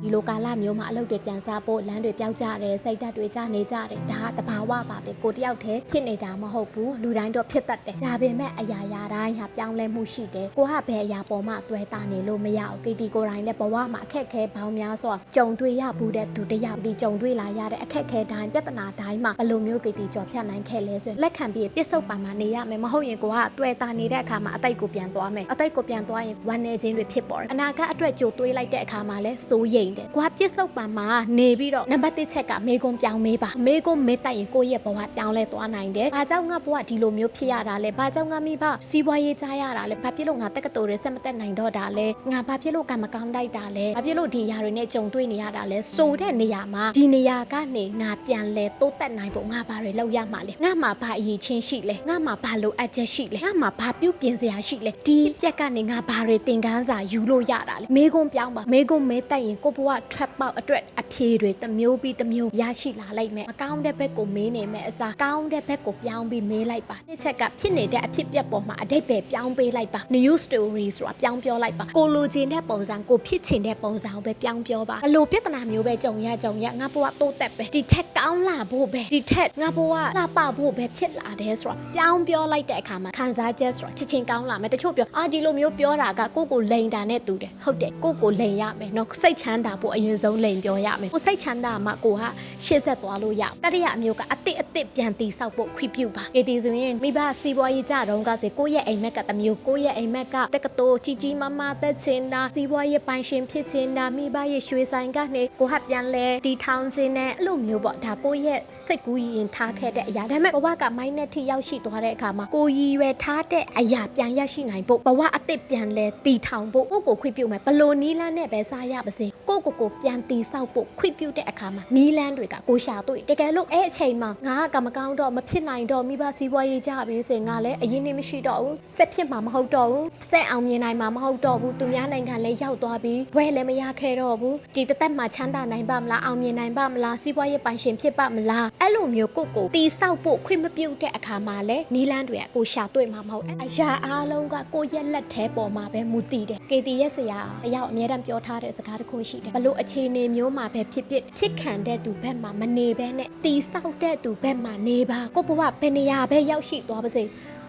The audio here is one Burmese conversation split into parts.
ဒီလိုကာလမျိုးမှာအလုပ်တွေပြန်စားဖို့လမ်းတွေပြောက်ကြတယ်စိတ်ဓာတ်တွေကျနေကြတယ်ဒါကတဘာဝပါပဲကိုတယောက်တည်းဖြစ်နေတာမဟုတ်ဘူးလူတိုင်းတော့ဖြစ်တတ်တယ်ဒါပေမဲ့အရာရာတိုင်းဟာပြောင်းလဲမှုရှိတယ်ကိုကဘယ်အရာပေါ်မှာတွဲတာနေလို့မရဘူးကီတီကိုယ်တိုင်လည်းဘဝမှာအခက်အခဲပေါင်းများစွာကြုံတွေ့ရဘူးတဲ့သူတစ်ယောက်ဒီကြုံတွေ့လာရတဲ့အခက်အခဲတိုင်းပြဿနာတိုင်းမှာဘယ်လိုမျိုးကီတီကြော်ဖြတ်နိုင်ခဲ့လဲဆိုရင်လက်ခံပြီးပြစ်စုံပါမှာနေရမယ်မဟုတ်ရင်ကိုကတွဲတာနေတဲ့အခါမှာအတိတ်ကိုပြန်သွားမယ်အတိတ်ကိုပြန်သွားရင်ဝမ်းနေခြင်းတွေဖြစ်ပေါ်တယ်အနာဂတ်အတွက်ကြိုတွေးလိုက်တဲ့အခါမှာလဲစိုးရိမ်တယ်ကိုကပြစ်စုံပါမှာနေပြီးတော့နံပါတ်1ချက်ကမေကွန်ပြောင်းမေးပါမေကွန်မေးတိုက်ရင်ကိုယ့်ရဲ့ဘဝပြောင်းလဲသွားနိုင်တယ်ဘာကြောင့်ငါဘဝဒီလိုမျိုးဖြစ်ရတာလဲဘာကြောင့်ငါမိဘစီးပွားရေးကြားရတာလဲဘာဖြစ်လို့ငါတက္ကသိုလ်တွေဆက်မတက်နိုင်တော့တာလဲငါဘာဖြစ်လို့ကံမကောင်းတိုက်တာလဲဘာဖြစ်လို့ဒီအရာတွေနဲ့ကြုံတွေ့နေရတာလဲဆိုတဲ့နေရာမှာဒီနေရာကနေငါပြန်လဲတိုးတက်နိုင်ဖို့ငါဘာတွေလုပ်ရမှာလဲငါမှာဘာအရေးချင်းရှိလဲငါမှာဘာလိုအပ်ချက်ရှိလဲငါမှာဘာပြုပြင်စရာရှိလဲဒီပြက်ကနေငါဘာတွေသင်ခန်းစာယူလို့ရတာလဲမေကွန်ပြောင်းပါမေကွန်မေးတိုက်ရင်ကိုဘဝ trap ပေါက်အတွက်အဖြေတွေတစ်မျိုးပြီးတစ်မျိုးရရှိလာလိုက်မယ်အကောင်းတဲ့ဘက်ကိုမေးနေမယ်အစားကောင်းတဲ့ဘက်ကိုပြောင်းပြီးမေးလိုက်ပါတစ်ချက်ကဖြစ်နေတဲ့အဖြစ်ပြက်ပေါ်မှာအတိတ်ပဲပြောင်းပေးလိုက်ပါ new story ဆိုတာပြောင်းပြောလိုက်ပါကိုလိုချင်တဲ့ပုံစံကိုဖြစ်ချင်တဲ့ပုံစံကိုပဲပြောင်းပြောပါဘလို့ပြဿနာမျိုးပဲကြုံရကြုံရငါဘဝတိုးတက်ပဲဒီထက်ကောင်းလာဖို့ပဲဒီထက်ငါဘဝလှပဖို့ပဲဖြစ်လာတယ်ဆိုတာပြောင်းပြောလိုက်တဲ့အခါမှာခံစားချက်ဆိုတာချစ်ချင်းကောင်းလာမယ်တချို့ပြောအာဒီလိုမျိုးပြောတာကကိုယ့်ကိုလိန်တာနဲ့တူတယ်ဟုတ်တယ်ကိုယ့်ကိုလိန်ရမယ်နော်စိတ်ချမ်းသာဖို့အရင်ဆုံးလိန်ပြောရမယ်ကိုစိတ်ချမ်းသာမှကိုကရှေ့ဆက်သွားလို့ရတတိယအမျိုးကအစ်စ်အစ်စ်ပြန်တီဆောက်ဖို့ခွင့်ပြုပါဒီဒီဆိုရင်မိဘစီးပွားရေးကြတော့ကဆိုကိုယ့်ရဲ့အိမ်မက်ကတစ်မျိုးကိုယ့်ရဲ့အိမ်မက်ကတက္ကသိုလ်ကြီးကြီးမားမားသက်ချင်တာစီးပွားရေးပိုင်ရှင်ဖြစ်ချင်တာမိဘရဲ့ရွှေဆိုင်ကနေကိုဟာပြန်လဲတီထောင်ခြင်းနဲ့အဲ့လိုမျိုးပေါ့ဒါကိုယ့်ရဲ့စိတ်ကူးရင်ထားခဲ့တဲ့အရာဒါပေမဲ့ဘဝကမိုင်းနဲ့ထိရောက်ရှိသွားတဲ့အခါမှာကိုရည်ရွယ်ထားတဲ့အရာပြန်ရရှိနိုင်ဖို့ဘဝအစ်စ်ပြန်လဲတီထောင်ဖို့ကိုယ့်ကိုခွင့်ပြုမယ်ဘလို့နီးလန်းနဲ့ပဲစားရပါစေ ကိုယ့်ကိုယ်ကိုပြန်တီဆောက်ဖို့ခွင့်ပြုတဲ့အခါမှာနီးလန်းတွေကကိုရှာတွေ့တကယ်လို့အဲ့အချိန်မှာငါကကမကောင်းတော့မဖြစ်နိုင်တော့မိဘစီးပွားရေးကြပြီဆိုရင်ငါလည်းအရင်နေမရှိတော့ဘူးဆက်ဖြစ်မှာမဟုတ်တော့ဘူးဆက်အောင်မြင်နိုင်မှာမဟုတ်တော့ဘူးသူများနိုင်ငံလည်းရောက်သွားပြီဘွဲလည်းမရခဲ့တော့ဘူးဒီတစ်သက်မှာချမ်းသာနိုင်ပါမလားအောင်မြင်နိုင်ပါမလားစီးပွားရေးပိုင်ရှင်ဖြစ်ပါမလားအဲ့လိုမျိုးကိုယ့်ကိုတီဆောက်ဖို့ခွင့်မပြုတဲ့အခါမှာလည်းနီးလန်းတွေကကိုရှာတွေ့မှာမဟုတ်ဘူးအရာအားလုံးကကိုယ့်ရဲ့လက်ထဲပေါ်မှာပဲမူတည်တယ် KT ရဲ့ဆရာအရောက်အများတမ်းပြောထားတဲ့စကားတစ်ခုရှိတယ်ဘလို့အခြေအနေမျိုးမှာပဲဖြစ်ဖြစ်ဖြစ်ခံတဲ့သူဘက်မှာမနေဘဲနဲ့တီဆောက်တဲ့သူဘက်မှာနေပါကိုယ့်ဘဝဘယ်နေရာပဲရောက်ရှိသွားပါစေ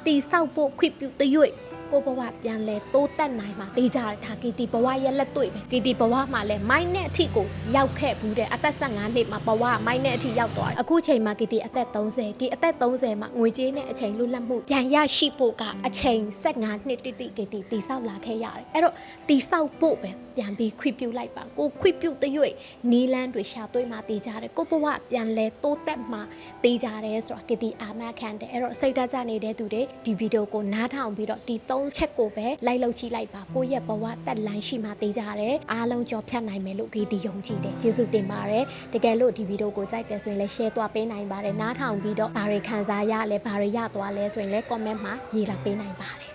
တီဆောက်ဖို့ခွင့်ပြုတဲ့၍ ကိုဘဝပြန်လဲတိုးတက်နိုင်မှာတေးကြတယ်ဒါကီတီဘဝရဲ့လက်တွေ့ပဲကီတီဘဝမှာလဲမိုင်းနဲ့အထိကိုရောက်ခဲ့ဘူးတဲ့အသက်15နှစ်မှာဘဝမိုင်းနဲ့အထိရောက်သွားတယ်အခုချိန်မှာကီတီအသက်30ဒီအသက်30မှာငွေကြေးနဲ့အချိန်လွတ်လပ်မှုပြန်ရရှိဖို့ကအချိန်15နှစ်တိတိကီတီတီဆောက်လာခဲ့ရတယ်အဲ့တော့တီဆောက်ဖို့ပဲပြန်ပြီးခွင့်ပြုလိုက်ပါကိုခွင့်ပြုတဲ့၍နီလန်းတွေရှာတွေ့မှတေးကြတယ်ကိုဘဝပြန်လဲတိုးတက်မှတေးကြတယ်ဆိုတာကီတီအာမခံတယ်အဲ့တော့စိတ်ဓာတ်ကြနေတဲ့သူတွေဒီဗီဒီယိုကိုနားထောင်ပြီးတော့ဒီ၃ချက်ကိုပဲလိုက်လုပ်ကြည့်လိုက်ပါကိုယ့်ရဲ့ဘဝတက်လန်းရှိမှတေးကြတယ်အားလုံးကြော်ဖြတ်နိုင်မယ်လို့ဂီတီယုံကြည်တယ်ကျေးဇူးတင်ပါတယ်တကယ်လို့ဒီဗီဒီယိုကိုကြိုက်တယ်ဆိုရင်လည်း share သွားပေးနိုင်ပါတယ်နားထောင်ပြီးတော့ဘာတွေခံစားရလဲဘာတွေရသွားလဲဆိုရင်လည်း comment မှာရေးလာပေးနိုင်ပါတယ်